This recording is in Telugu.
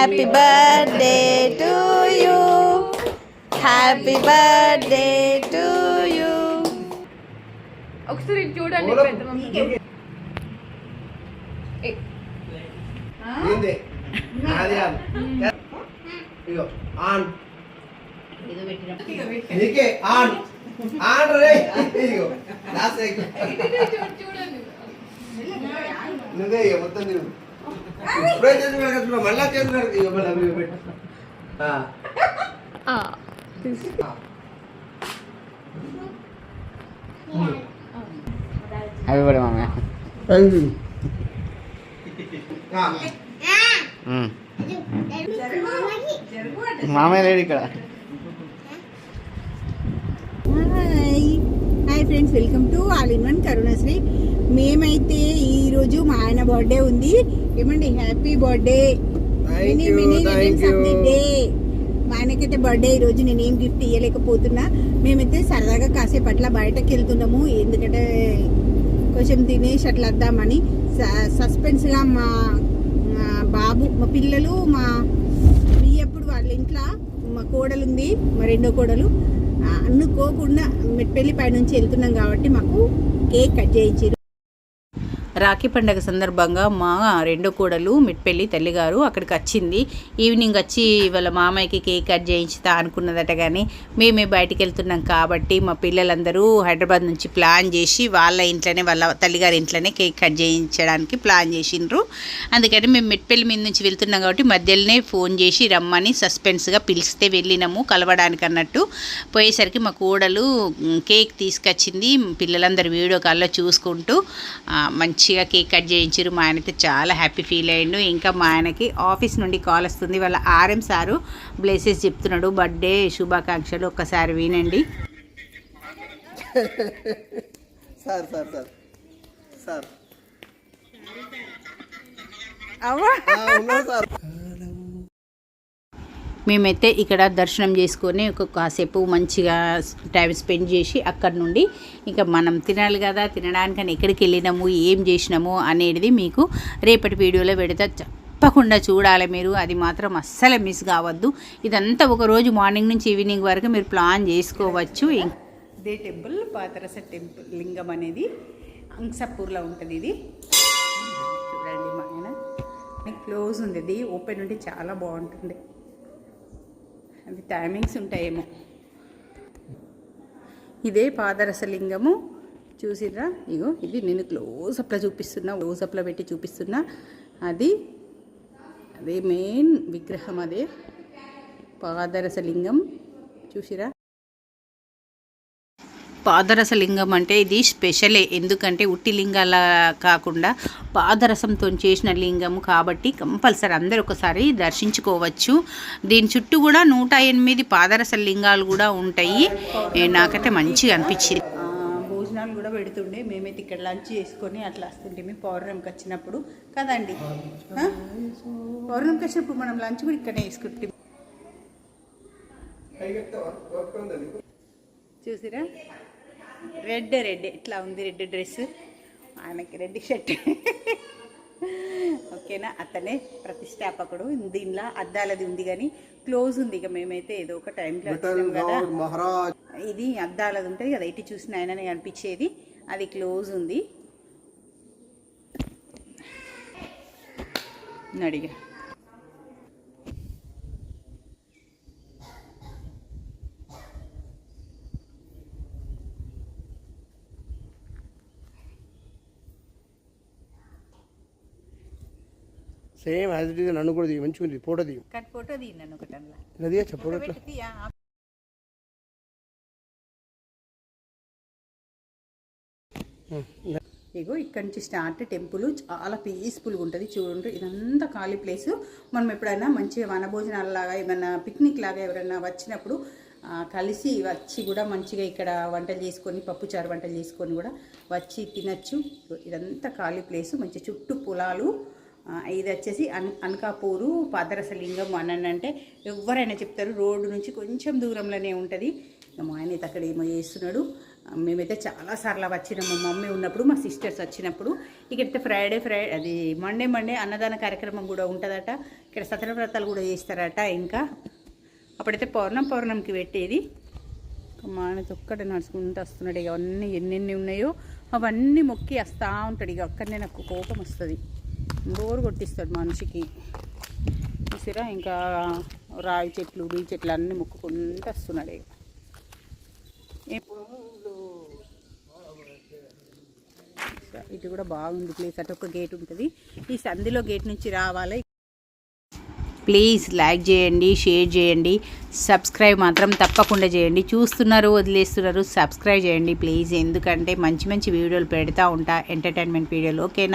Happy birthday to you happy birthday to you ఒకసారి చూడండి నువ్వే మొత్తం నువ్వు ఇప్పుడే చేసి పెడతా మళ్ళా చేసి పెడతా ఇగో మళ్ళా నువ్వు పెట్టు ఆ. ఆ, ఆ. హ్యాపీ బర్త్డే మామయ్య ఆ. మ్మ్. మామయ్య లేడు ఇక్కడ friends welcome to all in one Karunasri మేమైతే ఈరోజు మా ఆయన బర్త్డే ఉంది. ఏమండి? Happy birthday Thank you, thank you. Day మా ఆయనకైతే బర్త్డే ఈ రోజు. నేను ఏం గిఫ్ట్ ఇవ్వలేకపోతున్నా మేమైతే సరదాగా కాసేపు అట్లా బయటకు వెళ్తున్నాము. ఎందుకంటే కొంచెం తినేసి అట్లా వద్దామని. సస్పెన్స్గా మా మా బాబు మా పిల్లలు మా బియ్యప్పుడు వాళ్ళ ఇంట్లో మా కోడలు ఉంది మా రెండో కోడలు. అనుకోకుండా మెట్పల్లి పై నుంచి వెళ్తున్నాం కాబట్టి మాకు కేక్ కట్ చేయించారు రాఖీ పండగ సందర్భంగా మా రెండు కూడలు మిట్పెల్లి తల్లిగారు అక్కడికి వచ్చింది. ఈవినింగ్ వచ్చి వాళ్ళ మామయ్యకి కేక్ కట్ చేయించుతా అనుకున్నదట కానీ మేమే బయటికి వెళ్తున్నాం కాబట్టి మా పిల్లలందరూ హైదరాబాద్ నుంచి ప్లాన్ చేసి వాళ్ళ ఇంట్లోనే వాళ్ళ తల్లిగారి ఇంట్లోనే కేక్ కట్ చేయించడానికి ప్లాన్ చేసిండ్రు. అందుకని మేము మిట్పెల్లి మీద నుంచి వెళ్తున్నాం కాబట్టి మధ్యలోనే ఫోన్ చేసి రమ్మని సస్పెన్స్గా పిలిస్తే వెళ్ళినాము కలవడానికి అన్నట్టు. పోయేసరికి మా కోడలు కేక్ తీసుకొచ్చింది. పిల్లలందరూ వీడియో కాల్లో చూసుకుంటూ మంచి మంచిగా కేక్ కట్ చేయించారు మా ఆయన అయితే చాలా హ్యాపీ ఫీల్ అయ్యిండు. ఇంకా మా ఆయనకి ఆఫీస్ నుండి కాల్ వస్తుంది. వాళ్ళ ఆర్ఎం సారు బ్లెసెస్ చెప్తున్నాడు. బర్త్డే శుభాకాంక్షలు ఒక్కసారి వినండి. Sir sir sir. సార్. మేమైతే ఇక్కడ దర్శనం చేసుకొని ఒక కాసేపు మంచిగా టైం స్పెండ్ చేసి అక్కడ నుండి ఇంకా మనం తినాలి కదా తినడానికని ఎక్కడికి వెళ్ళినాము ఏం చేసినాము అనేది మీకు రేపటి వీడియోలో పెడితే. తప్పకుండా చూడాలి మీరు అది మాత్రం అస్సలు మిస్ కావద్దు. ఇదంతా ఒక రోజు మార్నింగ్ నుంచి ఈవినింగ్ వరకు మీరు ప్లాన్ చేసుకోవచ్చు. ఇదే టెంపుల్ పాతరస టెంపుల్ లింగం అనేది అంసపూర్లో ఉంటుంది ఇది. చూడండి మా క్లోజ్ ఉంది ఇది ఓపెన్ ఉంటే చాలా బాగుంటుంది. అవి టైమింగ్స్ ఉంటాయేమో. ఇదే పాదరసలింగము. చూసిర్రా? ఇగో ఇది నేను క్లోజప్లో చూపిస్తున్నా క్లోజప్లో పెట్టి చూపిస్తున్నా. అది అదే మెయిన్ విగ్రహం అదే. పాదరసలింగం. చూసిరా పాదరసలింగం అంటే ఇది స్పెషలే. ఎందుకంటే ఉట్టి లింగాల కాకుండా పాదరసంతో చేసిన లింగము కాబట్టి కంపల్సరీ అందరు ఒకసారి దర్శించుకోవచ్చు. దీని చుట్టూ కూడా నూట ఎనిమిది పాదరస లింగాలు కూడా ఉంటాయి. నాకైతే మంచిగా అనిపించింది. భోజనాలు కూడా పెడుతుండే. మేమైతే ఇక్కడ లంచ్ చేసుకొని అట్లా వస్తుంటే మీ పౌర్ణమికి వచ్చినప్పుడు. కదండి? పౌర్ణమికి వచ్చినప్పుడు మనం లంచ్ కూడా ఇక్కడే వేసుకుంటాం చూసిరా? రెడ్ రెడ్ ఇట్లా ఉంది రెడ్ డ్రెస్. ఆయనకి రెడ్ షర్ట్. ఓకేనా? అతనే ప్రతిష్టాపకుడు. దీనిలో అద్దాలది ఉంది కానీ క్లోజ్ ఉంది ఇక మేమైతే ఏదో ఒక టైంలో వచ్చినాం కదా. ఇది అద్దాలది ఉంటుంది కదా ఇటు చూసిన ఆయననే కనిపించేది అది క్లోజ్ ఉంది. అడిగా సేమ్ యాజ్ ఇట్ ఈస్ నన్ను కూడా దిగి మంచిగా ఉంది ఫోటో దిగు కానీ ఫోటో తీయను ఒకటల్లా నదిగా చెప్పడం ఫోటో పెట్టి తీయా? ఇగో ఇక్కడ నుంచి స్టార్ట్ టెంపుల్ చాలా పీస్ఫుల్గా ఉంటుంది. చూడండి ఇదంతా ఖాళీ ప్లేస్ మనం ఎప్పుడైనా మంచిగా వనభోజనాల లాగా ఏమైనా పిక్నిక్ లాగా ఎవరైనా వచ్చినప్పుడు కలిసి వచ్చి కూడా మంచిగా ఇక్కడ వంటలు చేసుకొని పప్పుచారు వంటలు చేసుకొని కూడా వచ్చి తినచ్చు. ఇదంతా ఖాళీ ప్లేస్ మంచి చుట్టూ పొలాలు ఇది వచ్చేసి అన్ అనకాపూరు పాదరసలింగం అని అంటే ఎవరైనా చెప్తారు రోడ్డు నుంచి కొంచెం దూరంలోనే ఉంటుంది. మా ఆయన అయితే అక్కడ ఏమో చేస్తున్నాడు. మేమైతే చాలా సార్లు వచ్చినాం మా మమ్మీ ఉన్నప్పుడు మా సిస్టర్స్ వచ్చినప్పుడు. ఇక్కడైతే ఫ్రైడే ఫ్రై అది మండే మండే అన్నదాన కార్యక్రమం కూడా ఉంటుందట. ఇక్కడ సతనవ్రతాలు కూడా చేస్తారట ఇంకా. అప్పుడైతే పౌర్ణం పౌర్ణంకి పెట్టేది. మా ఆయనతో ఒక్కడ నడుచుకుంటూ వస్తున్నాడు. ఇక అవన్నీ ఎన్నెన్ని ఉన్నాయో అవన్నీ మొక్కి వస్తూ ఉంటాడు. ఇక అక్కడనే నాకు కోపం వస్తుంది. బోర్ కొట్టిస్తాడు మనిషికి. చూసిరా ఇంకా రాయి చెట్లు బీ చెట్లు అన్నీ మొక్కుకుంటూ వస్తున్నాడు ఇక. ఎప్పుడు కూడా బాగుంది ప్లేస్. అటు ఒక గేట్ ఉంటుంది. ఈ సంధిలో గేట్ నుంచి రావాలి. ప్లీజ్ లైక్ చేయండి షేర్ చేయండి. సబ్స్క్రైబ్ మాత్రం తప్పకుండా చేయండి. చూస్తున్నారు వదిలేస్తున్నారు సబ్స్క్రైబ్ చేయండి ప్లీజ్. ఎందుకంటే మంచి మంచి వీడియోలు పెడతా ఉంటా ఎంటర్టైన్మెంట్ వీడియోలు ఓకేనా?